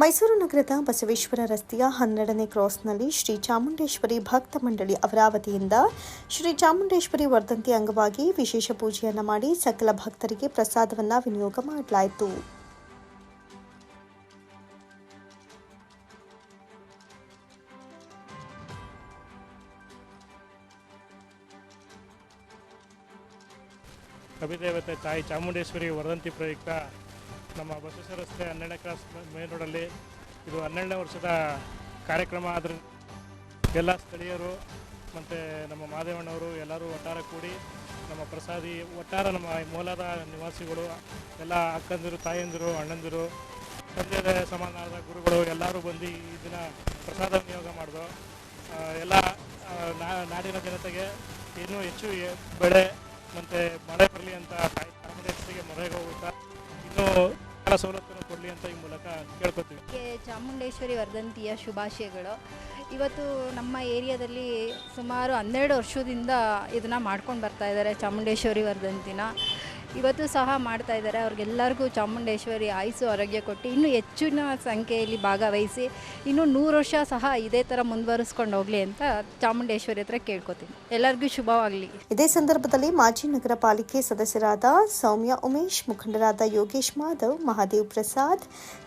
ಮೈಸೂರು ನಗರದ ಬಸವೇಶ್ವರ ರಸ್ತೆಯ ಹನ್ನೆರಡನೇ ಕ್ರಾಸ್ನಲ್ಲಿ ಶ್ರೀ ಚಾಮುಂಡೇಶ್ವರಿ ಭಕ್ತ ಮಂಡಳಿ ಅವರ ವತಿಯಿಂದ ಶ್ರೀ ಚಾಮುಂಡೇಶ್ವರಿ ವರ್ಧಂತಿ ಅಂಗವಾಗಿ ವಿಶೇಷ ಪೂಜೆಯನ್ನು ಮಾಡಿ ಸಕಲ ಭಕ್ತರಿಗೆ ಪ್ರಸಾದವನ್ನು ವಿನಿಯೋಗ ಮಾಡಲಾಯಿತು. ಕವಿದೇವತೆ ತಾಯಿ ಚಾಮುಂಡೇಶ್ವರಿ ವರದಂತಿ ಪ್ರಯುಕ್ತ ನಮ್ಮ ಬಸವೇಶ್ವರ ರಸ್ತೆ ಹನ್ನೆರಡನೇ ಕ್ರಾಸ್ ಮೇನ್ ರೋಡಲ್ಲಿ ಇದು ಹನ್ನೆರಡನೇ ವರ್ಷದ ಕಾರ್ಯಕ್ರಮ. ಆದ್ರೆ ಎಲ್ಲ ಸ್ಥಳೀಯರು ಮತ್ತು ನಮ್ಮ ಮಾದೇವಣ್ಣವರು ಎಲ್ಲರೂ ಒಟ್ಟಾರೆ ಕೂಡಿ ನಮ್ಮ ಪ್ರಸಾದಿ, ಒಟ್ಟಾರೆ ನಮ್ಮ ಮೂಲದ ನಿವಾಸಿಗಳು, ಎಲ್ಲ ಅಕ್ಕಂದಿರು, ತಾಯಂದಿರು, ಅಣ್ಣಂದಿರು ತಂದೆ ಸಮಾನದ ಗುರುಗಳು ಎಲ್ಲರೂ ಬಂದು ಈ ದಿನ ಪ್ರಸಾದ ವಿನಿಯೋಗ ಮಾಡಿದ್ರು. ಎಲ್ಲ ನಾಡಿನ ಜನತೆಗೆ ಇನ್ನೂ ಹೆಚ್ಚು ಬೆಳೆ ಮತ್ತು ಮಳೆ ಬರಲಿ ಅಂತ ತಾಯಿ ಮೊರೆ ಹೋಗುತ್ತಾ ಇನ್ನೂ ಎಲ್ಲ ಸವಲತ್ತನ್ನು ಕೊಡಲಿ ಅಂತ ಈ ಮೂಲಕ ಕೇಳ್ಕೊತೀವಿ. ಚಾಮುಂಡೇಶ್ವರಿ ವರ್ಧಂತಿಯ ಶುಭಾಶಯಗಳು. ಇವತ್ತು ನಮ್ಮ ಏರಿಯಾದಲ್ಲಿ ಸುಮಾರು ಹನ್ನೆರಡು ವರ್ಷದಿಂದ ಇದನ್ನ ಮಾಡ್ಕೊಂಡು ಬರ್ತಾ ಇದ್ದಾರೆ ಚಾಮುಂಡೇಶ್ವರಿ ವರ್ಧಂತಿನ. ಇವತ್ತು ಸಹ ಮಾಡ್ತಾ ಇದ್ದಾರೆ. ಅವ್ರಿಗೆಲ್ಲರಿಗೂ ಚಾಮುಂಡೇಶ್ವರಿ ಆಯುಸು ಆರೋಗ್ಯ ಕೊಟ್ಟು ಇನ್ನೂ ಹೆಚ್ಚಿನ ಸಂಖ್ಯೆಯಲ್ಲಿ ಭಾಗವಹಿಸಿ, ಇನ್ನೂ ನೂರು ವರ್ಷ ಸಹ ಇದೇ ಥರ ಮುಂದುವರಿಸ್ಕೊಂಡು ಹೋಗಲಿ ಅಂತ ಚಾಮುಂಡೇಶ್ವರಿ ಹತ್ರ ಕೇಳ್ಕೊತೀನಿ. ಎಲ್ಲರಿಗೂ ಶುಭವಾಗಲಿ. ಇದೇ ಸಂದರ್ಭದಲ್ಲಿ ಮಾಜಿ ನಗರ ಪಾಲಿಕೆ ಸದಸ್ಯರಾದ ಸೌಮ್ಯ ಉಮೇಶ್, ಮುಖಂಡರಾದ ಯೋಗೇಶ್ ಮಾಧವ್, ಮಹಾದೇವ್ ಪ್ರಸಾದ್,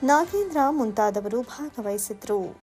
ನಾಗೇಂದ್ರ ಮುಂತಾದವರು ಭಾಗವಹಿಸಿದ್ರು.